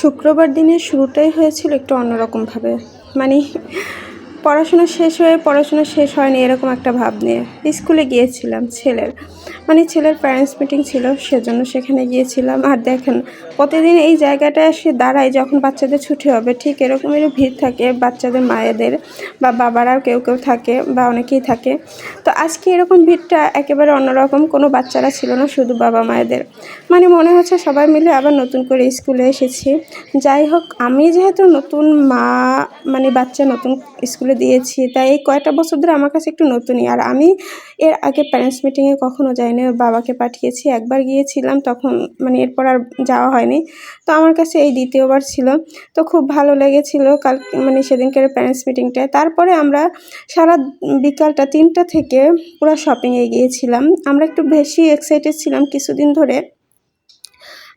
শুক্রবার দিনের শুরুটাই হয়েছিল একটু অন্যরকমভাবে। মানে পড়াশোনা শেষ হয়ে পড়াশোনা শেষ হয়নি এরকম একটা ভাব নিয়ে স্কুলে গিয়েছিলাম ছেলের। মানে ছেলের প্যারেন্টস মিটিং ছিল, সেজন্য সেখানে গিয়েছিলাম। আর দেখেন, প্রতিদিন এই জায়গাটায় এসে দাঁড়ায় যখন বাচ্চাদের ছুটি হবে, ঠিক এরকমেরই ভিড় থাকে বাচ্চাদের, মায়েদের বা বাবারাও কেউ কেউ থাকে বা অনেকেই থাকে। তো আজকে এরকম ভিড়টা একেবারে অন্যরকম, কোনো বাচ্চারা ছিল না, শুধু বাবা মায়েদের। মানে মনে হচ্ছে সবাই মিলে আবার নতুন করে স্কুলে এসেছি। যাই হোক, আমি যেহেতু নতুন মা মানে বাচ্চা নতুন স্কুলে দিয়েছি। তাই এই কয়েকটা বছর ধরে আমার কাছে একটু নতুনই। আর আমি এর আগে প্যারেন্টস মিটিংয়ে কখনো যাইনি বাবাকে পাঠিয়েছি। একবার গিয়েছিলাম, তখন মানে এরপর আর যাওয়া হয়নি। তো আমার কাছে এই দ্বিতীয়বার ছিল। তো খুব ভালো লেগেছিল কাল মানে সেদিনকার প্যারেন্টস মিটিংটায় তারপরে আমরা সারা বিকালটা তিনটা থেকে পুরো শপিংয়ে গিয়েছিলাম। আমরা একটু বেশি এক্সাইটেড ছিলাম কিছুদিন ধরে।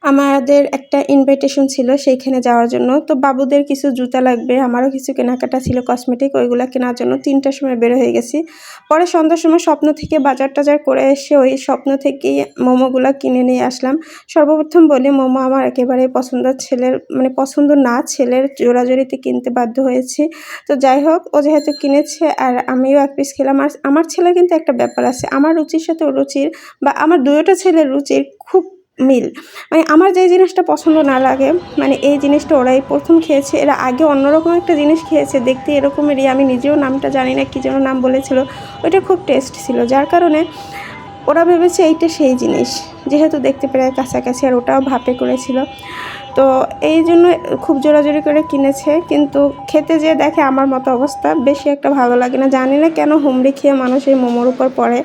আমাদের একটা ইনভাইটেশন ছিল সেইখানে যাওয়ার জন্য। তো বাবুদের কিছু জুতা লাগবে, আমারও কিছু কেনাকাটা ছিল কসমেটিক ওইগুলো কেনার জন্য তিনটার সময় বের হয়ে গেছি। পরে সন্ধ্যার সময় স্বপ্ন থেকে বাজার টাজার করে এসে ওই স্বপ্ন থেকেই মোমোগুলো কিনে নিয়ে আসলাম। সর্বপ্রথম বলি, মোমো আমার একেবারে পছন্দ ছেলের মানে পছন্দ না, ছেলের জোড়াজোড়িতে কিনতে বাধ্য হয়েছি। তো যাই হোক, ও যেহেতু কিনেছে আর আমিও এক পিস খেলাম, আর আমার ছেলে কিন্তু একটা ব্যাপার আছে, আমার রুচির সাথে ওর রুচির বা আমার দুয়োটা ছেলের রুচির খুব মিল। মানে আমার যে জিনিসটা পছন্দ না লাগে মানে এই জিনিসটা ওরাই প্রথম খেয়েছে, এরা আগে অন্যরকম একটা জিনিস খেয়েছে, দেখতে এরকমেরই, আমি নিজেও নামটা জানি না, কী যেন নাম বলেছিল, ওইটা খুব টেস্ট ছিল, যার কারণে ওরা ভেবেছে এইটা সেই জিনিস, যেহেতু দেখতে প্রায় কাছাকাছি, আর ওটাও ভাপে করেছিল। তো এই জন্য খুব জোরাজোরি করে কিনেছে, কিন্তু খেতে যেয়ে দেখে আমার মতো অবস্থা। বেশি একটা ভালো লাগে না, জানি না কেন হুমড়ি খেয়ে মানুষ এই মোমোর উপর পড়ে।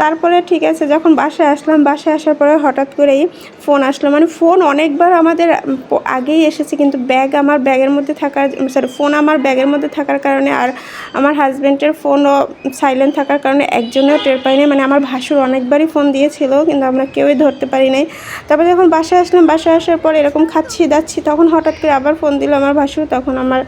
তারপরে ঠিক আছে, যখন বাসায় আসলাম, বাসায় আসার পরে হঠাৎ করেই ফোন আসলো। মানে ফোন অনেকবার আমাদের আগেই এসেছে, কিন্তু ব্যাগ আমার ব্যাগের মধ্যে থাকার সরি ফোন আমার ব্যাগের মধ্যে থাকার কারণে আর আমার হাজব্যান্ডের ফোনও সাইলেন্ট থাকার কারণে একজনেও টের পাইনি। মানে আমার ভাসুর অনেকবারই ফোন দিয়েছিল, কিন্তু আমরা কেউই ধরতে পারি নাই। তারপরে যখন বাসায় আসলাম, বাসায় আসার পর এরকম খাচ্ছি দাচ্ছি তখন হঠাৎ করে আবার ফোন দিল আমার ভাসুর তখন আমার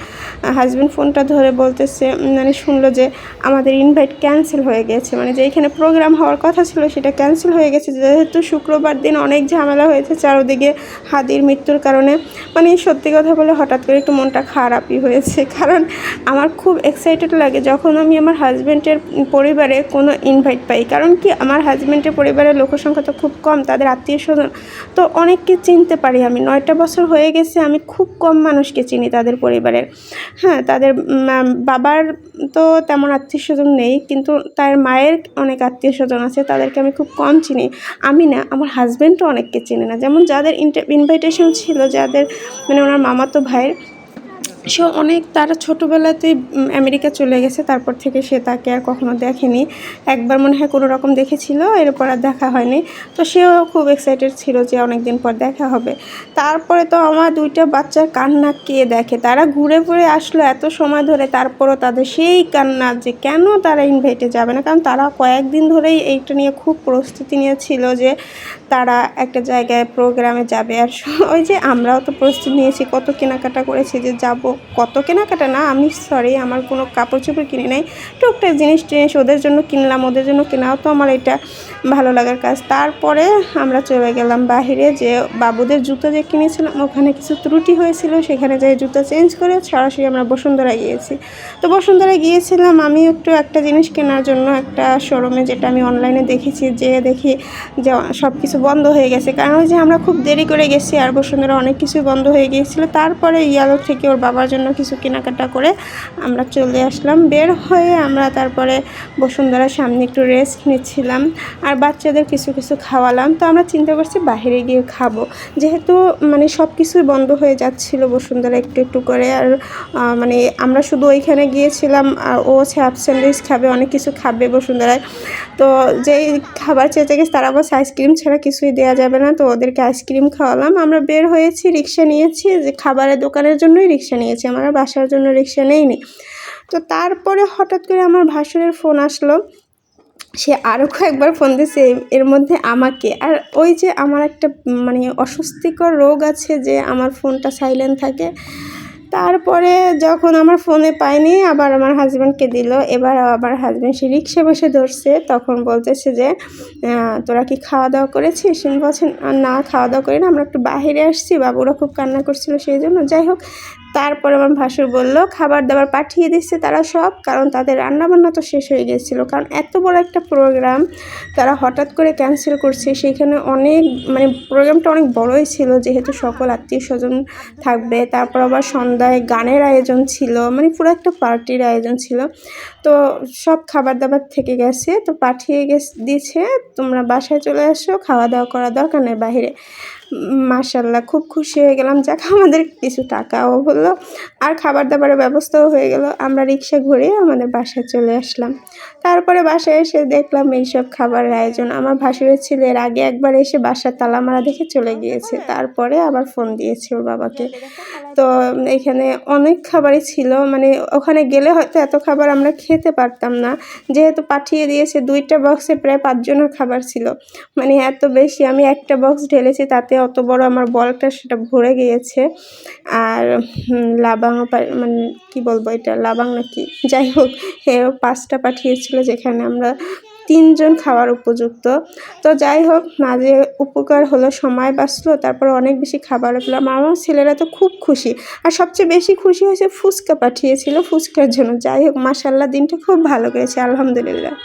হাজব্যান্ড ফোনটা ধরে বলতেছে মানে শুনলো যে আমাদের ইনভাইট ক্যান্সেল হয়ে গেছে। মানে যে এখানে প্রোগ্রাম হওয়ার কথা ছিল সেটা ক্যান্সেল হয়ে গেছে। যেহেতু শুক্রবার দিন অনেক ঝামেলা হয়েছে চারদিকে হাদির মৃত্যুর কারণে। মানে সত্যি কথা বলে হঠাৎ করে একটু মনটা খারাপই হয়েছে। কারণ আমার খুব এক্সাইটেড লাগে যখন আমি আমার হাজব্যান্ডের পরিবারে কোনো ইনভাইট পাই। কারণ কি? আমার হাজব্যান্ডের পরিবারের লোকসংখ্যা তো খুব কম, তাদের আত্মীয় স্বজন তো অনেককে চিনতে পারি আমি। নয়টা বছর হয়ে গেছে, আমি খুব কম মানুষকে চিনি তাদের পরিবারের। হ্যাঁ তাদের বাবার তো তেমন আত্মীয় স্বজন নেই, কিন্তু তার মায়ের অনেক আত্মীয় স্বজন আছে, তাদেরকে আমি খুব কম চিনি। আমি না, আমার হাজব্যান্ডও অনেককে চিনে না। যেমন যাদের ইনভাইটেশন ছিল, যাদের মানে ওনার মামাতো ভাইয়ের সে অনেক, তারা ছোটোবেলাতেই আমেরিকা চলে গেছে, তারপর থেকে সে তাকে আর কখনো দেখেনি। একবার মনে হয় কোনো রকম দেখেছিল, এরপর আর দেখা হয়নি। তো সেও খুব এক্সাইটেড ছিল যে অনেক দিন পর দেখা হবে। তারপরে তো আমার দুইটা বাচ্চার কান্না কে দেখে? তারা ঘুরে ঘুরে আসলো এত সময় ধরে, তারপরও তাদের সেই কান্না যে কেন তারা ইনভাইটে যাবে না? কারণ তারা কয়েকদিন ধরেই এইটা নিয়ে খুব প্রস্তুতি নিয়েছিল যে তারা একটা জায়গায় প্রোগ্রামে যাবে। আর ওই যে আমরাও তো প্রস্তুতি নিয়েছি, কত কেনাকাটা করেছি যে যাব। কত কেনাকাটা না, আমি সরি আমার কোনো কাপড় চোপড় কিনে নাই। টুকটাক জিনিস টিনিস ওদের জন্য কিনলাম, ওদের জন্য কেনাও তো আমার এটা ভালো লাগার কাজ। তারপরে আমরা চলে গেলাম বাহিরে যে বাবুদের জুতো যে কিনেছিলাম, ওখানে কিছু ত্রুটি হয়েছিল, সেখানে যাই জুতো চেঞ্জ করে সরাসরি আমরা বসুন্ধরা গিয়েছি। তো বসুন্ধরা গিয়েছিলাম আমি একটু একটা জিনিস কেনার জন্য একটা শোরুমে যেটা আমি অনলাইনে দেখেছি, যে দেখি যে সব কিছু বন্ধ হয়ে গেছে। কারণ যে আমরা খুব দেরি করে গেছি, আর বসুন্ধরা অনেক কিছু বন্ধ হয়ে গিয়েছিল। তারপরে ইয়ালো থেকে ওর বাবার জন্য কিছু কেনাকাটা করে আমরা চলে আসলাম। বের হয়ে আমরা তারপরে বসুন্ধরার সামনে একটু রেস্ট নিচ্ছিলাম আর বাচ্চাদের কিছু কিছু খাওয়ালাম। তো আমরা চিন্তা করছি বাইরে গিয়ে খাব। যেহেতু মানে সব কিছুই বন্ধ হয়ে যাচ্ছিল বসুন্ধরা একটু একটু করে আর মানে আমরা শুধু ওইখানে গিয়েছিলাম আর ও স্যাপ স্যান্ডউইচ খাবে, অনেক কিছু খাবে বসুন্ধরায়। তো যেই খাবার চেয়ে গেছে তারা বলছে আইসক্রিম ছাড়া কিছুই দেওয়া যাবে না। তো ওদেরকে আইসক্রিম খাওয়ালাম। আমরা বের হয়েছি, রিক্সা নিয়েছি, যে খাবারের দোকানের জন্যই রিক্সা নিয়েছি আমরা বাসার জন্য রিক্সা নেইনি তো তারপরে হঠাৎ করে আমার ভাসুরের ফোন আসলো। সে আরও কয়েকবার ফোন দিয়েছে এর মধ্যে আমাকে। আর ওই যে আমার একটা মানে অস্বস্তিকর রোগ আছে যে আমার ফোনটা সাইলেন্ট থাকে। তারপরে যখন আমার ফোনে পাইনি আবার আমার হাজব্যান্ডকে দিল। এবার আমার হাজব্যান্ড সে রিক্সা বসে ধরছে তখন বলতেছে যে তোরা কি খাওয়া দাওয়া করেছিস? বলছেন "আহ, না খাওয়া দাওয়া করি না আমরা একটু বাইরে আসছি বাবুরা খুব কান্না করছিল সেই জন্য যাই হোক তারপর আমার ভাসুর বলল খাবার দাবার পাঠিয়ে দিচ্ছে তারা সব কারণ তাদের রান্নাবান্না তো শেষ হয়ে গেছিল। কারণ এত বড় একটা প্রোগ্রাম তারা হঠাৎ করে ক্যান্সেল করছে সেইখানে অনেক মানে প্রোগ্রামটা অনেক বড়ই ছিল যেহেতু সকল আত্মীয় স্বজন থাকবে। তারপর আবার সন্ধ্যায় গানের আয়োজন ছিল মানে পুরো একটা পার্টির আয়োজন ছিল। তো সব খাবার দাবার থেকে গেছে, তো পাঠিয়ে গেছে দিয়েছে তোমরা বাসায় চলে আসো খাওয়া দাওয়া করা দরকার নেই বাইরে মাশাল্লাহ খুব খুশি হয়ে গেলাম। যাক, আমাদের কিছু টাকাও হলো আর খাবার দাবারের ব্যবস্থাও হয়ে গেল। আমরা রিক্সা ঘুরে আমাদের বাসায় চলে আসলাম। তারপরে বাসায় এসে দেখলাম এইসব খাবারের আয়োজন। আমার ভাসুরের ছেলে এর আগে একবার এসে বাসার তালা মারা দেখে চলে গিয়েছে। তারপরে আবার ফোন দিয়েছে ওর বাবাকে। তো এখানে অনেক খাবারই ছিল। মানে ওখানে গেলে হয়তো এত খাবার আমরা খেতে পারতাম না। যেহেতু পাঠিয়ে দিয়েছে, দুইটা বক্সে প্রায় পাঁচজনের খাবার ছিল। মানে এত বেশি আমি একটা বক্স ঢেলেছি তাতে অত বড় আমার বলটা সেটা ভরে গিয়েছে। আর পা- মানে কি বলব এটা, লাবাং নাকি যাই হোক এও পাঁচটা পাঠিয়েছিল যেখানে আমরা তিনজন খাওয়ার উপযুক্ত। তো যাই হোক, মাঝে উপকার হলো, সময় বাঁচলো, তারপর অনেক বেশি খাবার পেলাম। আমার ছেলেরা তো খুব খুশি। আর সবচেয়ে বেশি খুশি হয়েছে ফুচকা পাঠিয়েছিল ফুচকার জন্য। যাই হোক মাসাল্লাহ দিনটা খুব ভালো গেছে আলহামদুলিল্লাহ।